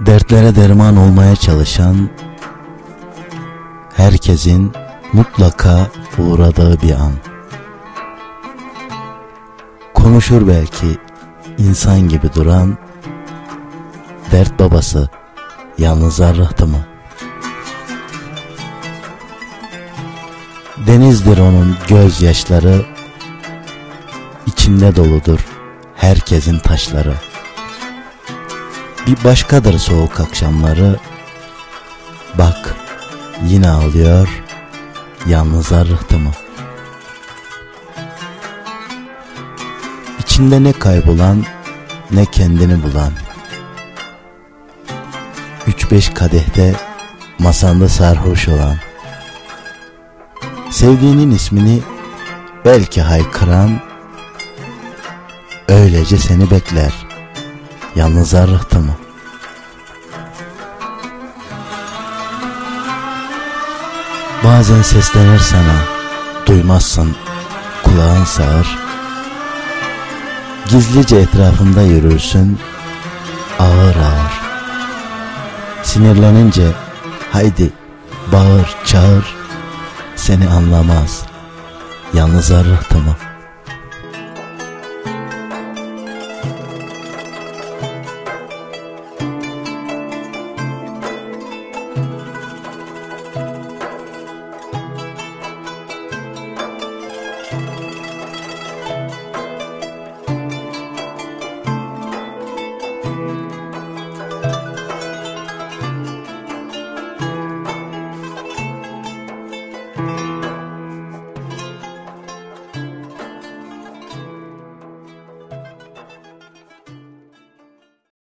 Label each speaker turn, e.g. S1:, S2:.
S1: Dertlere derman olmaya çalışan herkesin mutlaka uğradığı bir an. Konuşur belki insan gibi duran dert babası yalnız arrahtı mı? Denizdir onun gözyaşları, içinde doludur herkesin taşları. Bir başkadır soğuk akşamları, bak yine ağlıyor yalnızlar rıhtımı. İçinde ne kaybolan ne kendini bulan. Üç beş kadehte masanda sarhoş olan. Sevdiğinin ismini belki haykıran öylece seni bekler yalnızlar rıhtımı. Bazen seslenir sana duymazsın kulağın sağır. Gizlice etrafında yürürsün ağır ağır. Sinirlenince haydi bağır çağır seni anlamaz. Yalnız rıhtımı Thank you.